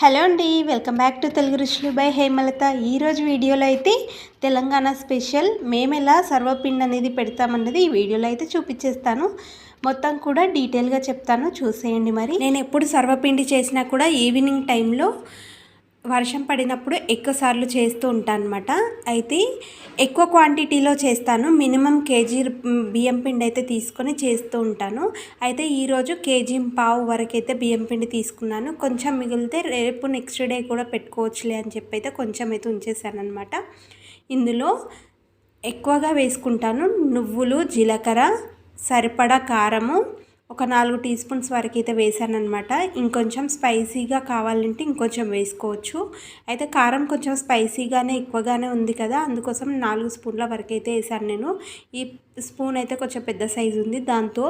Hello అండి welcome back to Telugu రుషులు by Hemalatha. ఈరోజు వీడియోలో అయితే తెలంగాణ స్పెషల్ మేము ఎలా సర్వపిండి అనేది పెడతామన్నది ఈ వీడియోలో అయితే చూపించేస్తాను. మొత్తం కూడా డీటెయిల్గా చెప్తాను చూసేయండి మరి. నేను ఎప్పుడు సర్వపిండి చేసినా కూడా ఈవినింగ్ టైంలో వర్షం పడినప్పుడు ఎక్కువ సార్లు చేస్తూ ఉంటాను అనమాట అయితే ఎక్కువ క్వాంటిటీలో చేస్తాను. మినిమం కేజీ బియ్యం పిండి అయితే తీసుకొని చేస్తూ ఉంటాను. అయితే ఈరోజు కేజీ పావు వరకు అయితే బియ్యం పిండి తీసుకున్నాను. కొంచెం మిగిలితే రేపు నెక్స్ట్ డే కూడా పెట్టుకోవచ్చులే అని చెప్పి అయితే కొంచెం అయితే ఉంచేసాను అనమాట ఇందులో ఎక్కువగా వేసుకుంటాను నువ్వులు జీలకర్ర సరిపడా కారము ఒక నాలుగు టీ స్పూన్స్ వరకు అయితే వేసానమాట ఇంకొంచెం స్పైసీగా కావాలంటే ఇంకొంచెం వేసుకోవచ్చు. అయితే కారం కొంచెం స్పైసీగానే ఎక్కువగానే ఉంది కదా అందుకోసం నాలుగు స్పూన్ల వరకు అయితే వేసాను నేను. ఈ స్పూన్ అయితే కొంచెం పెద్ద సైజు ఉంది. దాంతో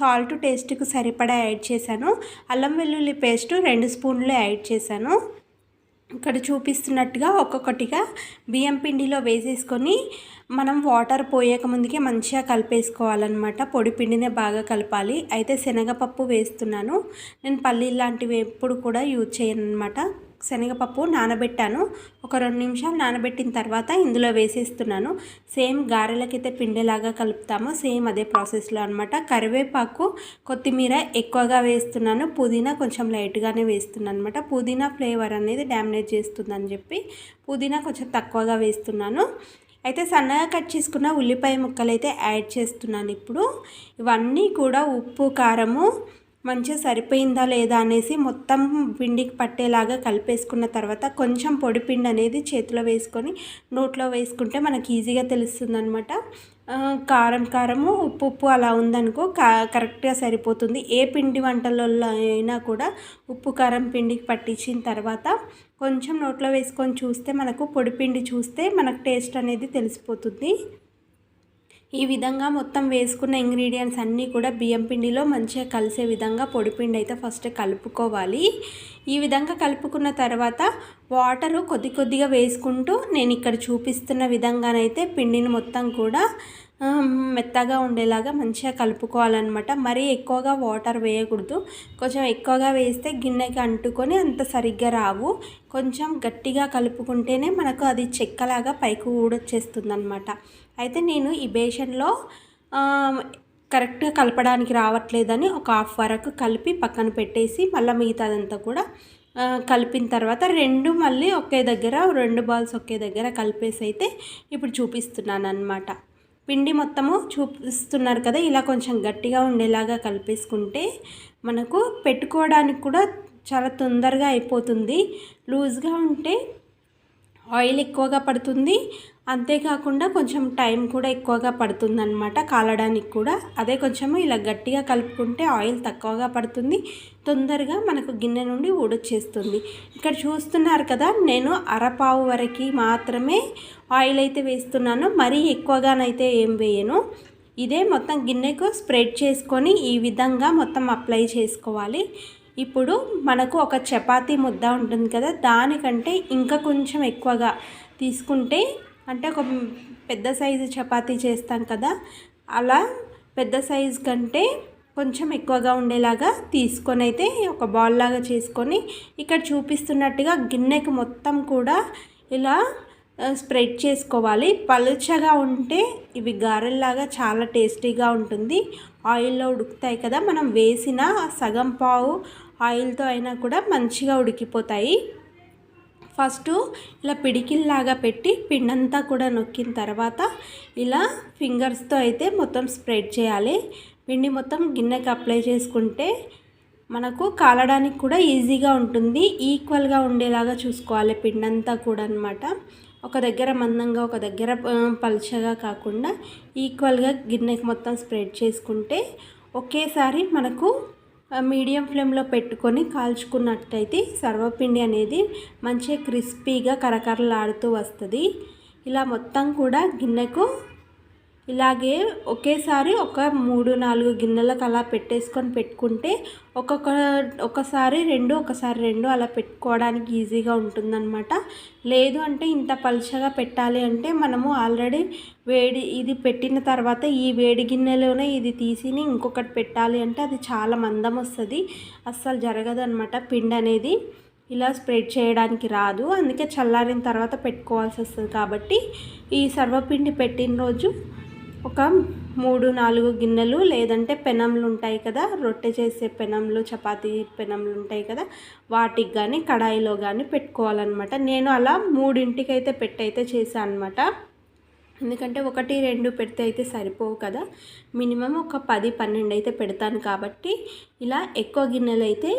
సాల్ట్ టేస్ట్కి సరిపడా యాడ్ చేశాను. అల్లం వెల్లుల్లి పేస్ట్ రెండు స్పూన్లు యాడ్ చేశాను. ఇక్కడ చూపిస్తున్నట్టుగా ఒక్కొక్కటిగా బియ్యం పిండిలో వేసేసుకొని మనం వాటర్ పోయక ముందుకే మంచిగా కలిపేసుకోవాలన్నమాట. పొడి పిండినే బాగా కలపాలి. అయితే శనగపప్పు వేస్తున్నాను. నేను పల్లీలు లాంటివి ఎప్పుడు కూడా యూజ్ చేయను అనమాట శనగపప్పు నానబెట్టాను. ఒక రెండు నిమిషాలు నానబెట్టిన తర్వాత ఇందులో వేసేస్తున్నాను. సేమ్ గారెలకైతే పిండిలాగా కలుపుతాము. సేమ్ అదే ప్రాసెస్లో అనమాట కరివేపాకు కొత్తిమీర ఎక్కువగా వేస్తున్నాను. పుదీనా కొంచెం లైట్గానే వేస్తున్నాను అనమాట పుదీనా ఫ్లేవర్ అనేది డ్యామేజ్ చేస్తుందని చెప్పి పుదీనా కొంచెం తక్కువగా వేస్తున్నాను. అయితే సన్నగా కట్ చేసుకున్న ఉల్లిపాయ ముక్కలు అయితే యాడ్ చేస్తున్నాను ఇప్పుడు. ఇవన్నీ కూడా ఉప్పు కారము మంచిగా సరిపోయిందా లేదా అనేసి మొత్తం పిండికి పట్టేలాగా కలిపేసుకున్న తర్వాత కొంచెం పొడి పిండి అనేది చేతిలో వేసుకొని నోట్లో వేసుకుంటే మనకి ఈజీగా తెలుస్తుంది అనమాట కారం కారము ఉప్పు ఉప్పు అలా ఉందనుకో కా కరెక్ట్గా సరిపోతుంది. ఏ పిండి వంటలలో అయినా కూడా ఉప్పు కారం పిండికి పట్టించిన తర్వాత కొంచెం నోట్లో వేసుకొని చూస్తే మనకు పొడి పిండి చూస్తే మనకు టేస్ట్ అనేది తెలిసిపోతుంది. ఈ విధంగా మొత్తం వేసుకున్న ఇంగ్రీడియంట్స్ అన్నీ కూడా బియ్యం పిండిలో మంచిగా కలిసే విధంగా పొడిపిండి అయితే ఫస్ట్ కలుపుకోవాలి. ఈ విధంగా కలుపుకున్న తర్వాత వాటరు కొద్ది కొద్దిగా వేసుకుంటూ నేను ఇక్కడ చూపిస్తున్న విధంగానైతే పిండిని మొత్తం కూడా మెత్తగా ఉండేలాగా మంచిగా కలుపుకోవాలన్నమాట. మరీ ఎక్కువగా వాటర్ వేయకూడదు. కొంచెం ఎక్కువగా వేస్తే గిన్నెకి అంటుకొని అంత సరిగ్గా రావు. కొంచెం గట్టిగా కలుపుకుంటేనే మనకు అది చెక్కలాగా పైకి ఊడొచ్చేస్తుంది అనమాట అయితే నేను ఈ బేషన్లో కరెక్ట్గా కలపడానికి రావట్లేదని ఒక హాఫ్ వరకు కలిపి పక్కన పెట్టేసి మళ్ళీ మిగతాదంతా కూడా కలిపిన తర్వాత రెండు మళ్ళీ ఒకే దగ్గర రెండు బాల్స్ ఒకే దగ్గర కలిపేసి అయితే ఇప్పుడు చూపిస్తున్నాను అనమాట పిండి మొత్తము చూపిస్తున్నారు కదా ఇలా కొంచెం గట్టిగా ఉండేలాగా కలిపేసుకుంటే మనకు పెట్టుకోవడానికి కూడా చాలా తొందరగా అయిపోతుంది. లూజ్గా ఉంటే ఆయిల్ ఎక్కువగా పడుతుంది. అంతేకాకుండా కొంచెం టైం కూడా ఎక్కువగా పడుతుంది అనమాట కాలడానికి కూడా. అదే కొంచెము ఇలా గట్టిగా కలుపుకుంటే ఆయిల్ తక్కువగా పడుతుంది. తొందరగా మనకు గిన్నె నుండి ఊడొచ్చేస్తుంది. ఇక్కడ చూస్తున్నారు కదా నేను అరపావు వరకు మాత్రమే ఆయిల్ అయితే వేస్తున్నాను. మరీ ఎక్కువగానైతే ఏం వేయను. ఇదే మొత్తం గిన్నెకు స్ప్రెడ్ చేసుకొని ఈ విధంగా మొత్తం అప్లై చేసుకోవాలి. ఇప్పుడు మనకు ఒక చపాతీ ముద్ద ఉంటుంది కదా దానికంటే ఇంకా కొంచెం ఎక్కువగా తీసుకుంటే అంటే ఒక పెద్ద సైజు చపాతీ చేస్తాం కదా అలా పెద్ద సైజు కంటే కొంచెం ఎక్కువగా ఉండేలాగా తీసుకొని అయితే ఒక బాల్ లాగా చేసుకొని ఇక్కడ చూపిస్తున్నట్టుగా గిన్నెకి మొత్తం కూడా ఇలా స్ప్రెడ్ చేసుకోవాలి. పలుచగా ఉంటే ఇవి గారెల్లాగా చాలా టేస్టీగా ఉంటుంది. ఆయిల్లో ఉడుకుతాయి కదా మనం వేసిన సగం పావు ఆయిల్తో అయినా కూడా మంచిగా ఉడికిపోతాయి. ఫస్ట్ ఇలా పిడికిల్లాగా పెట్టి పిండంతా కూడా నొక్కిన తర్వాత ఇలా ఫింగర్స్తో అయితే మొత్తం స్ప్రెడ్ చేయాలి. పిండి మొత్తం గిన్నెకి అప్లై చేసుకుంటే మనకు కాలడానికి కూడా ఈజీగా ఉంటుంది. ఈక్వల్గా ఉండేలాగా చూసుకోవాలి పిండంతా కూడా అనమాట ఒక దగ్గర మందంగా ఒక దగ్గర పలుచగా కాకుండా ఈక్వల్గా గిన్నెకి మొత్తం స్ప్రెడ్ చేసుకుంటే ఒకేసారి మనకు మీడియం ఫ్లేమ్లో పెట్టుకొని కాల్చుకున్నట్టయితే సర్వపిండి అనేది మంచిగా క్రిస్పీగా కరకరలాడుతూ వస్తుంది. ఇలా మొత్తం కూడా గిన్నెకు ఇలాగే ఒకేసారి ఒక మూడు నాలుగు గిన్నెలకు అలా పెట్టేసుకొని పెట్టుకుంటే ఒక్కొక్క ఒకసారి రెండు ఒకసారి రెండు అలా పెట్టుకోవడానికి ఈజీగా ఉంటుందన్నమాట. లేదు అంటే ఇంత పలుచగా పెట్టాలి అంటే మనము ఆల్రెడీ వేడి ఇది పెట్టిన తర్వాత ఈ వేడి గిన్నెలోనే ఇది తీసి ఇంకొకటి పెట్టాలి అంటే అది చాలా మందం వస్తుంది. అస్సలు జరగదన్నమాట పిండి అనేది. ఇలా స్ప్రెడ్ చేయడానికి రాదు. అందుకే చల్లారిన తర్వాత పెట్టుకోవాల్సి వస్తుంది కాబట్టి ఈ సర్వపిండి పెట్టిన రోజు ఒక మూడు నాలుగు గిన్నెలు లేదంటే పెనంలు ఉంటాయి కదా. రొట్టె చేసే పెనంలు చపాతీ పెనంలు ఉంటాయి కదా. వాటికి కానీ కడాయిలో కానీ పెట్టుకోవాలన్నమాట. నేను అలా మూడింటికి అయితే పెట్టయితే చేశాను అనమాట ఎందుకంటే ఒకటి రెండు పెడితే అయితే సరిపోవు కదా. మినిమం ఒక పది పన్నెండు అయితే పెడతాను కాబట్టి ఇలా ఎక్కువ గిన్నెలు అయితే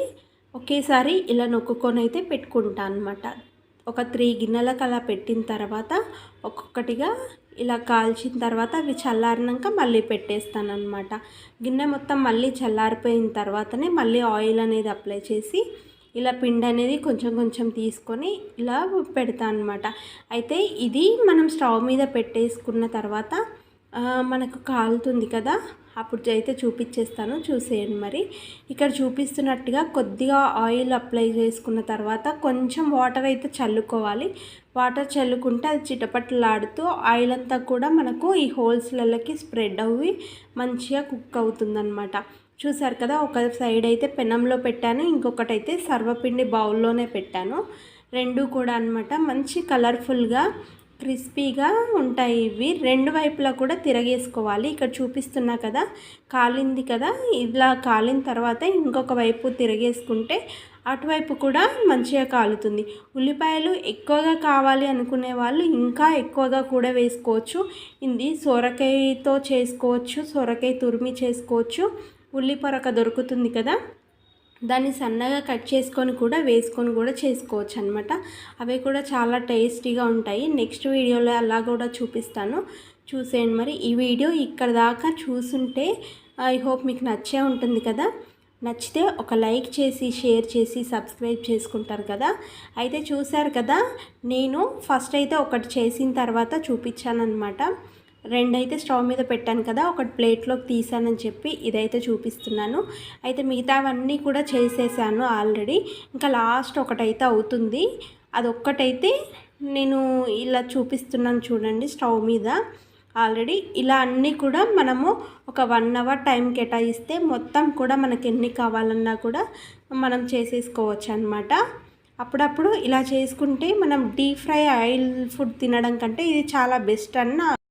ఒకేసారి ఇలా నొక్కుకొని అయితే పెట్టుకుంటాను అనమాట ఒక త్రీ గిన్నెలకు అలా పెట్టిన తర్వాత ఒక్కొక్కటిగా ఇలా కాల్చిన తర్వాత అవి చల్లారినాక మళ్ళీ పెట్టేస్తాను అనమాట గిన్నె మొత్తం మళ్ళీ చల్లారిపోయిన తర్వాతనే మళ్ళీ ఆయిల్ అనేది అప్లై చేసి ఇలా పిండి అనేది కొంచెం కొంచెం తీసుకొని ఇలా పెడతాను అనమాట అయితే ఇది మనం స్టవ్ మీద పెట్టేసుకున్న తర్వాత మనకు కాలుతుంది కదా అప్పుడు అయితే చూపించేస్తాను చూసేయండి మరి. ఇక్కడ చూపిస్తున్నట్టుగా కొద్దిగా ఆయిల్ అప్లై చేసుకున్న తర్వాత కొంచెం వాటర్ అయితే చల్లుకోవాలి. వాటర్ చల్లుకుంటే అది చిటపట్లాడుతూ ఆయిల్ అంతా కూడా మనకు ఈ హోల్స్లకి స్ప్రెడ్ అవ్వి మంచిగా కుక్ అవుతుందన్నమాట. చూసారు కదా ఒక సైడ్ అయితే పెనంలో పెట్టాను ఇంకొకటి అయితే సర్వపిండి బౌల్లోనే పెట్టాను. రెండు కూడా అనమాట మంచి కలర్ఫుల్గా క్రిస్పీగా ఉంటాయి ఇవి. రెండు వైపులా కూడా తిరగేసుకోవాలి. ఇక్కడ చూపిస్తున్నా కదా కాలింది కదా. ఇలా కాలిన తర్వాత ఇంకొక వైపు తిరగేసుకుంటే అటువైపు కూడా మంచిగా కాలుతుంది. ఉల్లిపాయలు ఎక్కువగా కావాలి అనుకునే వాళ్ళు ఇంకా ఎక్కువగా కూడా వేసుకోవచ్చు. ఇది సొరకాయతో చేసుకోవచ్చు సొరకాయ తురిమి చేసుకోవచ్చు. ఉల్లి పొరక దొరుకుతుంది కదా. దాన్ని సన్నగా కట్ చేసుకొని కూడా వేసుకొని కూడా చేసుకోవచ్చు అనమాట అవి కూడా చాలా టేస్టీగా ఉంటాయి. నెక్స్ట్ వీడియోలో అలా కూడా చూపిస్తాను. చూసేయండి మరి. ఈ వీడియో ఇక్కడ దాకా చూసుంటే ఐ హోప్ మీకు నచ్చే ఉంటుంది కదా. నచ్చితే ఒక లైక్ చేసి షేర్ చేసి సబ్స్క్రైబ్ చేసుకుంటారు కదా. అయితే చూశారు కదా నేను ఫస్ట్ అయితే ఒకటి చేసిన తర్వాత చూపించాను అనమాట రెండైతే స్టవ్ మీద పెట్టాను కదా ఒకటి ప్లేట్లోకి తీసానని చెప్పి ఇదైతే చూపిస్తున్నాను. అయితే మిగతావన్నీ కూడా చేసేసాను ఆల్రెడీ. ఇంకా లాస్ట్ ఒకటైతే అవుతుంది. అదొక్కటైతే నేను ఇలా చూపిస్తున్నాను చూడండి స్టవ్ మీద. ఆల్రెడీ ఇలా అన్నీ కూడా మనము ఒక వన్ అవర్ టైం కేటాయిస్తే మొత్తం కూడా మనకి ఎన్ని కావాలన్నా కూడా మనం చేసేసుకోవచ్చు అనమాట అప్పుడప్పుడు ఇలా చేసుకుంటే మనం డీప్ ఫ్రై ఆయిల్ ఫుడ్ తినడం కంటే ఇది చాలా బెస్ట్ అన్న